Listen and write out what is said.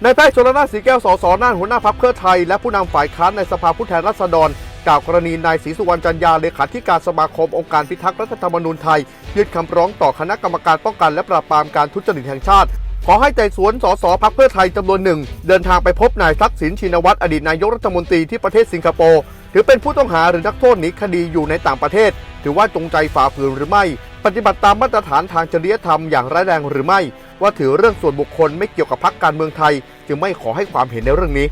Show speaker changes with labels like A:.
A: แพทย์ชลนาสีแก้ว สสน่านหัวหน้าพักเพื่อไทย และผู้นำฝ่ายค้านในสภาผู้แทนราษฎร กล่าวกรณีนายศรีสุวรรณจันยาเลขาธิการสมาคมองค์การพิทักษ์รัฐธรรมนูญไทย ยื่นคำร้องต่อคณะกรรมการป้องกันและปราบปรามการทุจริตแห่งชาติ ขอให้ไต่สวนสสพักเพื่อไทยจำนวนหนึ่ง เดินทางไปพบนายทักษิณชินวัตรอดีตนายกรัฐมนตรีที่ประเทศสิงคโปร์ถือเป็นผู้ต้องหาหรือนักโทษหนีคดีอยู่ในต่างประเทศ ถือว่าจงใจฝ่าฝืนหรือไม่ ปฏิบัติตามมาตรฐานทางจริยธรรมอย่างร้ายแรงหรือไม่ ว่าถือเรื่องส่วนบุคคลไม่เกี่ยวกับพักการเมืองไทย จึงไม่ขอให้ความเห็นในเรื่องนี้